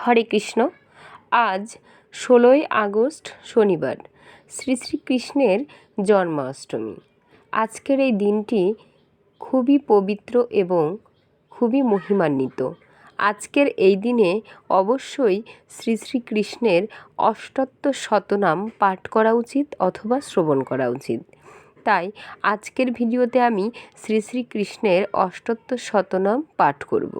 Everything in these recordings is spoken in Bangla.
হরে কৃষ্ণ। আজ ষোলোই আগস্ট শনিবার। শ্রী শ্রীকৃষ্ণের জন্মাষ্টমী। আজকের এই দিনটি খুবই পবিত্র এবং খুবই মহিমান্বিত। আজকের এই দিনে অবশ্যই শ্রী শ্রীকৃষ্ণের অষ্টোত্তর শতনাম পাঠ করা উচিত অথবা শ্রবণ করা উচিত। তাই আজকের ভিডিওতে আমি শ্রী শ্রীকৃষ্ণের অষ্টোত্তর শতনাম পাঠ করব।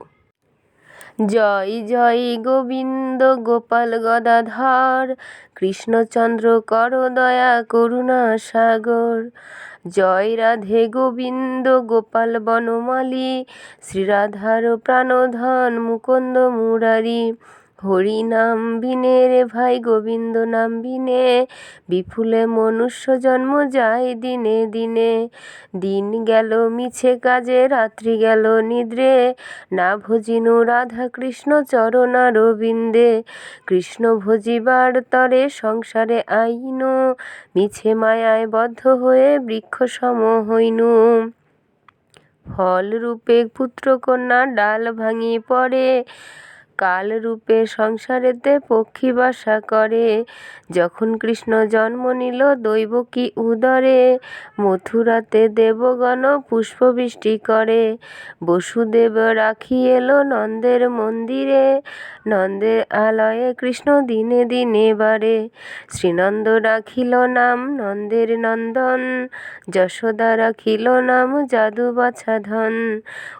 জয় জয় গোবিন্দ গোপাল গদাধর, কৃষ্ণচন্দ্র কর দয়া, করুণা সাগর। জয় রাধে গোবিন্দ গোপাল বনমালী, শ্রীরাধার প্রাণধন মুকুন্দ মুরারি। হরি নাম বিনে রে ভাই গোবিন্দ নাম বিনে। বিপুলে মনুষ্য জন্ম যায় দিনে দিনে। দিন গেল মিছে কাজে, রাত্রি গেল নিদ্রে। না ভজিনু রাধা কৃষ্ণ চরণা রবিন্দে কৃষ্ণ ভজিবার তরে সংসারে আইনু। মিছে মায়ায় বদ্ধ হয়ে বৃক্ষ সম হইনু। ফল রূপে পুত্রকন্যা ডাল ভাঙি পড়ে। কাল রূপে সংসারেতে পক্ষী বাসা করে। যখন কৃষ্ণ জন্ম নিল দৈবকী উদরে? মথুরাতে দেবগণ পুষ্পবৃষ্টি করে। বসুদেব রাখি এলো নন্দের মন্দিরে। নন্দের আলয়ে কৃষ্ণ দিনে দিনে বারে শ্রীনন্দ রাখিল নাম নন্দের নন্দন, যশোদা রাখিল নাম জাদু বাছা ধন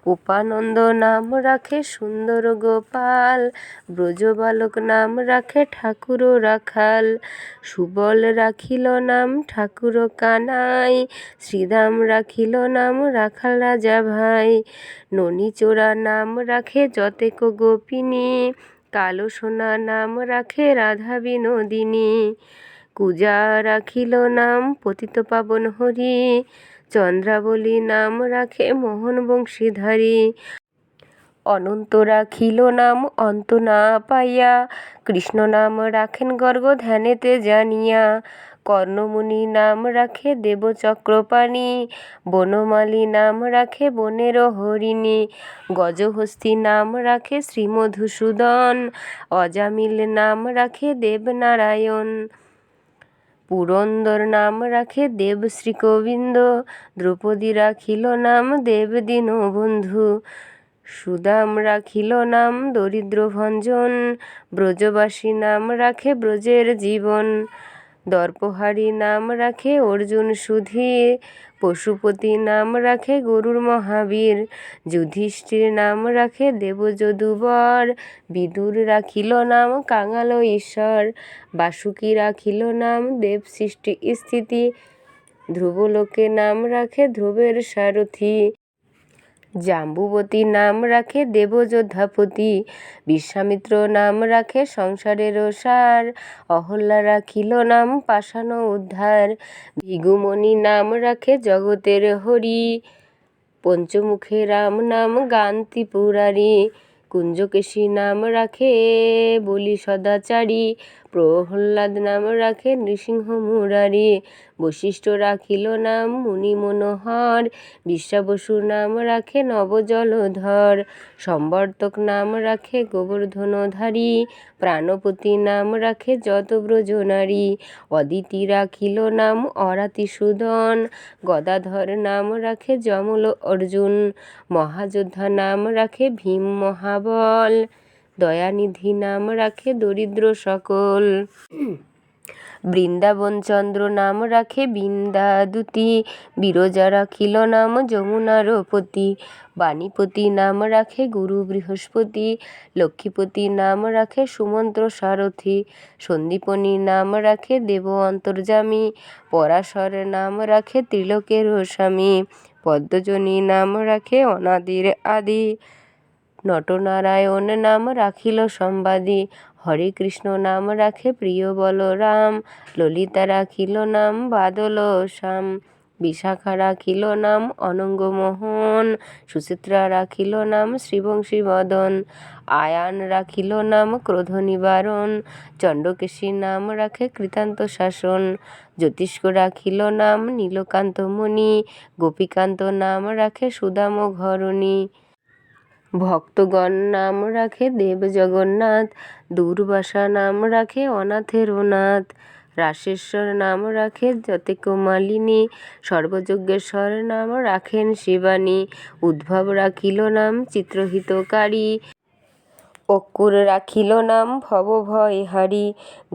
উপানন্দ নাম রাখে সুন্দর গোপাল রাখাল ব্রজবালক নাম রাখে ঠাকুর রাখাল। সুবল রাখিল নাম ঠাকুর কানাই, শ্রীদাম রাখিল নাম রাখাল রাজা ভাই। ননীচোরা নাম রাখে যতেক গোপিনী কালো সোনা নাম রাখে রাধা বিনোদিনী। কুজা রাখিল নাম পতিত পাবন হরি। চন্দ্রাবলী নাম রাখে মোহন বংশীধারী। অনন্ত রাখিল নাম অন্ত না পাইয়া। কৃষ্ণ নাম রাখেন গর্গ ধ্যানেতে জানিয়া। কর্ণমুনি নাম রাখে দেবচক্রপাণি বনমালী নাম রাখে বনের হরিণী, গজহস্তি নাম রাখে শ্রীমধুসূদন, অজামিল নাম রাখে দেবনারায়ণ, পুরন্দর নাম রাখে দেব শ্রীগোবিন্দ, দ্রৌপদী রাখিল নাম দেব দীনবন্ধু, সুদাম রাখিল নাম দরিদ্র ভঞ্জন ব্রজবাসী নাম রাখে ব্রজের জীবন। দর্পহারী নাম রাখে অর্জুন সুধীর, পশুপতি নাম রাখে গরুর মহাবীর, যুধিষ্ঠির নাম রাখে দেবযদুবর, বিদুর রাখিল নাম কাঙাল ঈশ্বর, বাসুকি রাখিল নাম দেব সৃষ্টি স্থিতি, ধ্রুবলোকে নাম রাখে ধ্রুবের সারথী জাম্বুবতী নাম রাখে দেবযোদ্ধাপতি, বিশ্বামিত্র নাম রাখে সংসারের সার অহল্যা রাখিল নাম পাষাণ উদ্ধার, ভিগুমণি নাম রাখে জগতের হরি, পঞ্চমুখে রাম নাম গান ত্রিপুরারি কুঞ্জকেশী নাম রাখে বলি সদাচারী প্রহ্লাদ নাম রাখে নৃসিংহ মুরারি। বশিষ্ঠ রাখিল নাম মুনি মনোহর। বিশ্বাবসু নাম রাখে নবজলধর সম্বর্তক নাম রাখে গোবর্ধনধারী। প্রাণপতি নাম রাখে যত ব্রজনারী অদিতি রাখিল নাম অরাতি সুদন। গদাধর নাম রাখে যমল অর্জুন। মহাযোদ্ধা নাম রাখে ভীম মহাবল। দয়ানিধি নাম রাখে দরিদ্র সকল। বৃন্দাবন চন্দ্র নাম রাখে বৃন্দাদুতি, বিরজা রাখিল নাম যমুনার পতি বাণীপতি নাম রাখে গুরু বৃহস্পতি, লক্ষ্মীপতি নাম রাখে সুমন্ত্র সারথি, সন্দীপনী নাম রাখে দেব অন্তর্জামী পরাশর নাম রাখে ত্রিলোকের স্বামী পদ্মজনী নাম রাখে অনাদির আদি। নটনারায়ণ নাম রাখিল সম্বাদী। হরে কৃষ্ণ নাম রাখে প্রিয় বলরাম। ললিতা রাখিল নাম বাদল শ্যাম। বিশাখা রাখিল নাম অনঙ্গমোহন। সুচিত্রা রাখিল নাম শ্রীবংশী বদন আয়ান রাখিল নাম ক্রোধ নিবারণ। চণ্ডকেশী নাম রাখে কৃতান্ত শাসন। জ্যোতিষ্ক রাখিল নাম নীলকান্ত মণি গোপীকান্ত নাম রাখে সুদাম ঘরণী। ভক্তগণ নাম রাখে দেব জগন্নাথ দুর্বাসা নাম রাখে অনাথের নাথ রাসেশ্বর নাম রাখে জ্যোতিকমালিনী সর্বযজ্ঞেশ্বর নাম রাখেন শিবানী, উদ্ভব রাখিল নাম চিত্রহিতকারী অক্কুর রাখিল নাম ভবভয়হারী,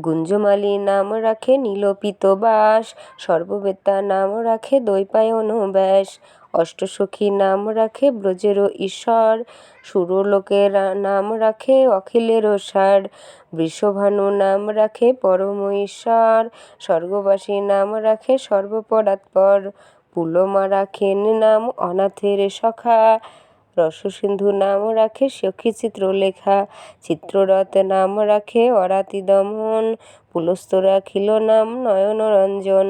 গুঞ্জমালী নাম রাখে নীলপিত বাস সর্ববেতা নাম রাখে দৈপায়ন ব্যাস অষ্টসখী নাম রাখে ব্রজের ঈশ্বর, সুরলোকের নাম রাখে অখিলের সার বৃষভানু নাম রাখে পরম ঈশ্বর স্বর্গবাসী নাম রাখে সর্বপরাৎপর, পুলমা রাখেন নাম অনাথের সখা রসসিন্ধু নাম রাখে সখী চিত্রলেখা, চিত্ররথ নাম রাখে অরাতি দমন পুলস্তরা রাখিল নাম নয়নরঞ্জন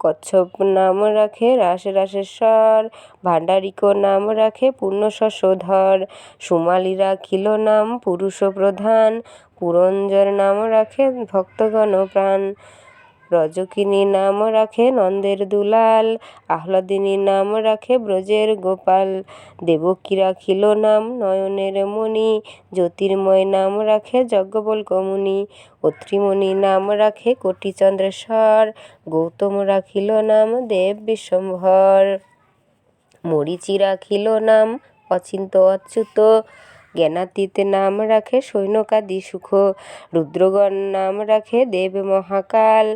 কচ্ছপ নাম রাখে, রাস রাসেশ্বর ভাণ্ডারিক নাম রাখে, পূর্ণ পূর্ণশশধর সুমালি রাখিল নাম, পুরুষ প্রধান, পুরঞ্জর নাম রাখে, ভক্তগণ প্রাণ। রজকিনী নাম রাখে নন্দের দুলাল আহ্লাদিনী নাম রাখে ব্রজের গোপাল। দেবকী রাখিল নাম নয়নের মণি, জ্যোতির্ময় নাম রাখে যজ্ঞবল্ক্যমুনি অত্রিমণি নাম রাখে কোটিচন্দ্রেশ্বর, গৌতম রাখিল নাম দেব বিশ্বম্ভর। মরীচি রাখিল নাম অচিন্ত অচ্যুত জ্ঞানাতীত নাম রাখে সৈনকাদি সুখ, রুদ্রগণ নাম রাখে দেব মহাকাল,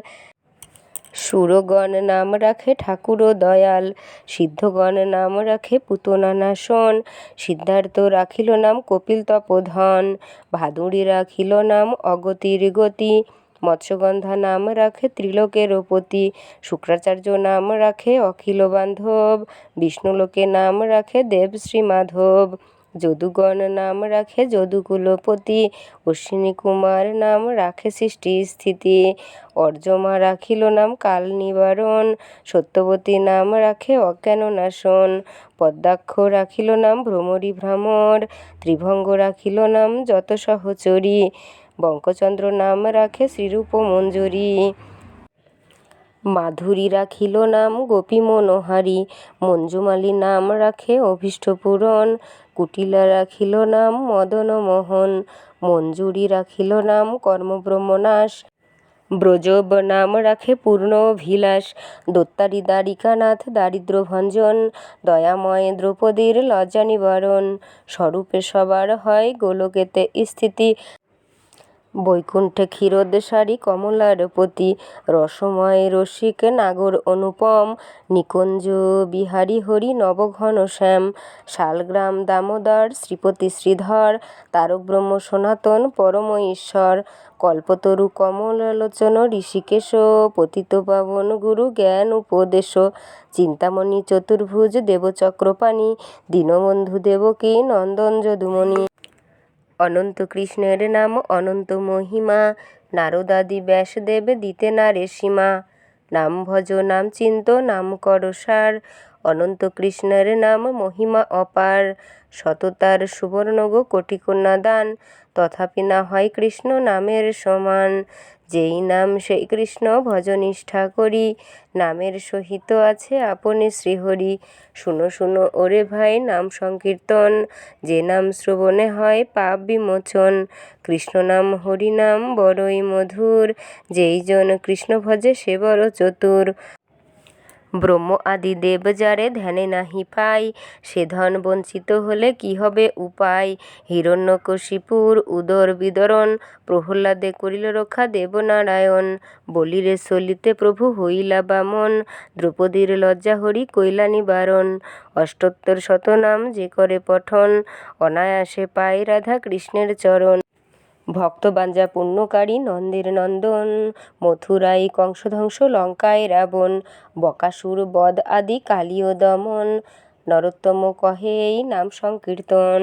সুরগণ নাম রাখে ঠাকুর দয়াল, সিদ্ধগণ নাম রাখে পুতনানাসন সিদ্ধার্থ রাখিল নাম কপিল তপোধন, ভাদুড়ি রাখিল নাম অগতির গতি, মৎস্যগন্ধা নাম রাখে ত্রিলোকের পতি শুক্রাচার্য নাম রাখে অখিল বান্ধব, বিষ্ণুলোকে নাম রাখে দেবশ্রী মাধব যদুগণ নাম রাখে যদুকুলপতি অশ্বিনী কুমার নাম রাখে সৃষ্টি স্থিতি অর্যমা রাখিল নাম কাল নিবারণ, সত্যবতী নাম রাখে অজ্ঞান নাশন, পদ্মাক্ষ রাখিল নাম ভ্রমরী ভ্রমর, ত্রিভঙ্গ রাখিল নাম যত সহচরী, বঙ্কচন্দ্র নাম রাখে শ্রীরূপ মঞ্জুরি। মাধুরী রাখিল নাম গোপী মনোহারী, মঞ্জুমালী নাম রাখে অভীষ্ট পূরণ কুটিলা রাখিল নাম মদন মোহন, মঞ্জুরি রাখিল নাম কর্মব্রহ্মনাশ ব্রজব নাম রাখে পূর্ণ অভিলাষ, দত্তারি দ্বারিকানাথ দারিদ্র ভঞ্জন, দয়াময় দ্রৌপদীর লজ্জা নিবারণ, স্বরূপে সবার হয় গোলকেতে স্থিতি বৈকুণ্ঠে ক্ষীরোদ্দেশারি কমলার পতি রসময় রসিক নাগর অনুপম, নিকুঞ্জ বিহারী হরি নবঘন শ্যাম, শালগ্রাম দামোদর, শ্রীপতি শ্রীধর তারক ব্রহ্ম সনাতন পরম ঈশ্বর কল্পতরু কমললোচন ঋষিকেশ, পতিত পাবন গুরু জ্ঞান উপদেশ, চিন্তামণি চতুর্ভুজ, দেবচক্রপাণি, দীনবন্ধু দেবকী, নন্দন যদুমণি। অনন্ত কৃষ্ণের নাম, অনন্ত মহিমা, নারদাদি ব্যাসদেব দিতে না রেশিমা নাম ভজ, নাম চিন্ত, নাম কর সার, অনন্ত কৃষ্ণের নাম মহিমা অপার। সততার সুবর্ণগ কোটিকন্যা দান তথাপি না হয় কৃষ্ণ নামের সমান। যেই নাম সেই কৃষ্ণ ভজনিষ্ঠা করি, নামের সহিত আছে আপনি শ্রীহরি। শুনো শুনো, ওরে ভাই, নাম সংকীর্তন, যে নাম শ্রবণে হয় পাপ বিমোচন। কৃষ্ণ নাম, হরি নাম, বড়ই মধুর, যেই জন কৃষ্ণ ভজে সে বড় চতুর। ব্রহ্ম আদি দেব যারে ধ্যানে নাহি পাই, সে ধন বঞ্চিত হলে কি হবে উপায়? হিরণ্যকশিপুর উদর বিদরণ, প্রহ্লাদে করিল রক্ষা দেবনারায়ণ বলিরে চলিতে প্রভু হইলা বামন, দ্রৌপদীর লজ্জা হরি কইলা নিবারণ, অষ্টোত্তর শতনাম যে করে পঠন, অনায়াসে পায় রাধা কৃষ্ণের চরণ। ভক্তবাঞ্জা পুণ্যকারী নন্দের নন্দন মথুরাই কংসধ্বংস, লঙ্কায় রাবণ, বকাসুর বদ আদি কালীয় দমন, নরোত্তম কহে এই নাম সংকীর্তন।